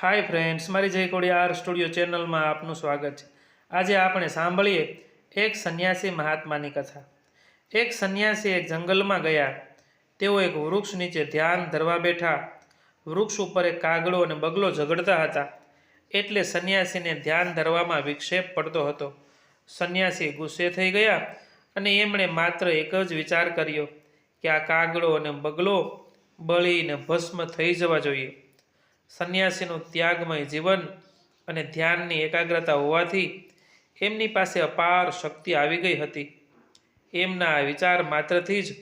Hi friends મારી જય કોડિયાર studio ચેનલમાં આપનું સ્વાગત છે. આજે આપણે સાંભળીએ એક સંન્યાસી મહાત્માની કથા. એક સંન્યાસી એક જંગલમાં ગયા. તેઓ એક વૃક્ષ નીચે ધ્યાન ધરવા બેઠા. વૃક્ષ ઉપર એક કાગડો અને બગલો ઝઘડતા હતા. એટલે સંન્યાસીને ધ્યાન ધરવામાં વિક્ષેપ પડતો હતો. સંન્યાસી ગુસ્સે થઈ ગયા અને એમણે માત્ર એક જ વિચાર કર્યો કે આ કાગડો અને બગલો બળીને ભસ્મ થઈ જવા જોઈએ. સંન્યાસીનું ત્યાગમય જીવન અને ધ્યાનની એકાગ્રતા હોવાથી એમની પાસે અપાર શક્તિ આવી ગઈ હતી. એમના વિચાર માત્રથી જ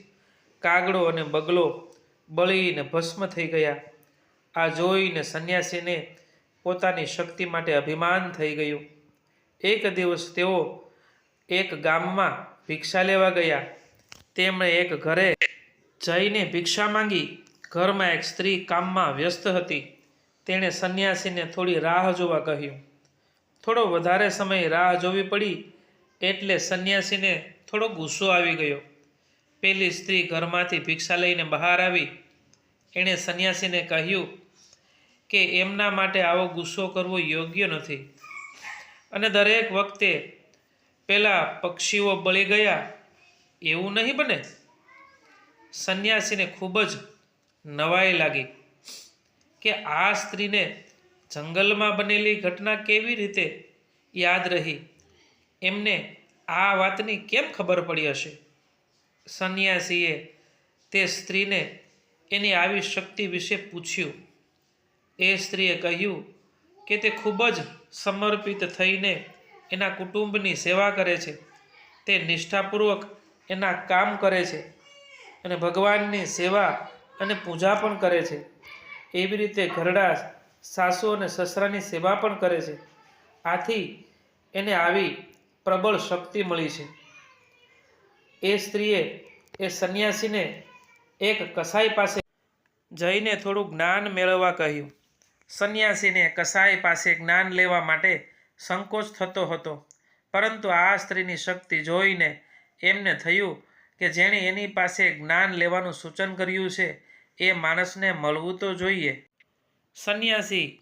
કાગડો અને બગલો બળીને ભસ્મ થઈ ગયા. આ જોઈને સંન્યાસીને પોતાની શક્તિ માટે અભિમાન થઈ ગયું. એક દિવસ તેઓ એક ગામમાં ભિક્ષા લેવા ગયા. તેમણે એક ઘરે જઈને ભિક્ષા માંગી. ઘરમાં એક સ્ત્રી કામમાં વ્યસ્ત હતી. તેણે સંન્યાસીને થોડી રાહ જોવા કહ્યું. થોડો વધારે સમય રાહ જોવી પડી એટલે સંન્યાસીને થોડો ગુસ્સો આવી ગયો. પેલી સ્ત્રી ઘરમાંથી ભિક્ષા લઈને બહાર આવી. એણે સંન્યાસીને કહ્યું કે એમના માટે આવો ગુસ્સો કરવો યોગ્ય નથી. અને દરેક વખતે પેલા પક્ષીઓ બળી ગયા. એવું નહીં બને? સંન્યાસીને ખૂબ જ નવાઈ લાગી. કે આ સ્ત્રીને જંગલમાં બનેલી ઘટના કેવી રીતે યાદ રહી? એમને આ વાતની કેમ ખબર પડી હશે? સંન્યાસીએ તે સ્ત્રીને એની આવી શક્તિ વિશે પૂછ્યું. એ સ્ત્રીએ કહ્યું કે તે ખૂબ જ સમર્પિત થઈને એના કુટુંબની સેવા કરે છે. તે નિષ્ઠાપૂર્વક એના કામ કરે છે અને ભગવાનની સેવા અને પૂજા પણ કરે છે. એવી રીતે ઘરડા સાસુ અને સસરાની સેવા પણ કરે છે. આથી એને આવી પ્રબળ શક્તિ મળી છે. એ સ્ત્રીએ એ સંન્યાસીને એક કસાઈ પાસે જઈને થોડું જ્ઞાન મેળવવા કહ્યું. સંન્યાસીને કસાઈ પાસે જ્ઞાન લેવા માટે સંકોચ થતો હતો. પરંતુ આ સ્ત્રીની શક્તિ જોઈને એમને થયું કે જેણે એની પાસે જ્ઞાન લેવાનું સૂચન કર્યું છે એ માણસને મળવું તો જોઈએ. સંન્યાસી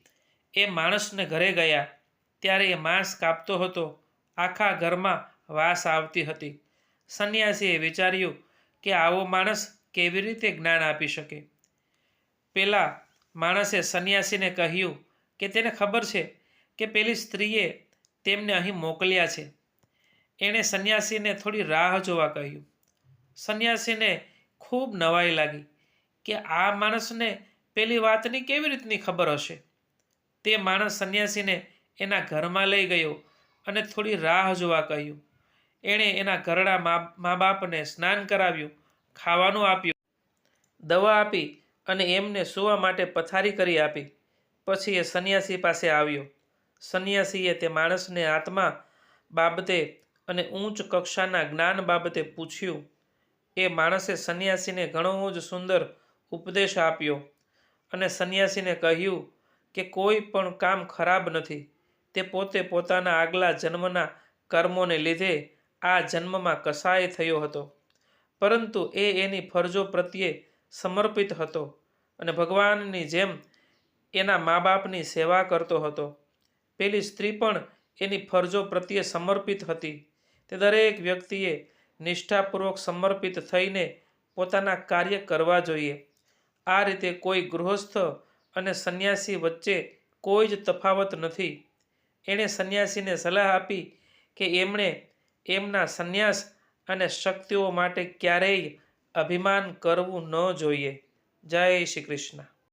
એ માણસને ઘરે ગયા, ત્યારે એ માંસ કાપતો હતો. આખા ઘરમાં વાસ આવતી હતી. સંન્યાસીએ વિચાર્યું કે આવો માણસ કેવી રીતે જ્ઞાન આપી શકે. પેલા માણસે સંન્યાસીને કહ્યું કે તેને ખબર છે કે પેલી સ્ત્રીએ તેમને અહીં મોકલ્યા છે. એણે સંન્યાસીને થોડી રાહ જોવા કહ્યું. સંન્યાસીને ખૂબ નવાઈ લાગી. કે આ માણસને પેલી વાતની કેવી રીતની ખબર હશે? તે માણસ સંન્યાસીને એના ઘરમાં લઈ ગયો અને થોડી રાહ જોવા કહ્યું. એણે એના ઘરડા મા બાપને સ્નાન કરાવ્યું, ખાવાનું આપ્યું, દવા આપી અને એમને સૂવા માટે પથારી કરી આપી. પછી એ સંન્યાસી પાસે આવ્યો. સંન્યાસીએ તે માણસને આત્મા બાબતે અને ઉચ્ચ કક્ષાના જ્ઞાન બાબતે પૂછ્યું. એ માણસે સંન્યાસીને ઘણો જ સુંદર ઉપદેશ આપ્યો અને સંન્યાસીને કહ્યું કે કોઈ પણ કામ ખરાબ નથી. તે પોતે પોતાના આગલા જન્મના કર્મોને લીધે આ જન્મમાં કસાય થયો હતો. પરંતુ એ એની ફરજો પ્રત્યે સમર્પિત હતો અને ભગવાનની જેમ એના મા બાપની સેવા કરતો હતો. પેલી સ્ત્રી પણ એની ફરજો પ્રત્યે સમર્પિત હતી. તે દરેક વ્યક્તિએ નિષ્ઠાપૂર્વક સમર્પિત થઈને પોતાના કાર્ય કરવા જોઈએ. આ રીતે કોઈ ગૃહસ્થ અને સંન્યાસી વચ્ચે કોઈ જ તફાવત નથી. એણે સંન્યાસીને સલાહ આપી કે એમણે એમના સંન્યાસ અને શક્તિઓ માટે ક્યારેય અભિમાન કરવું ન જોઈએ. જય શ્રી કૃષ્ણ.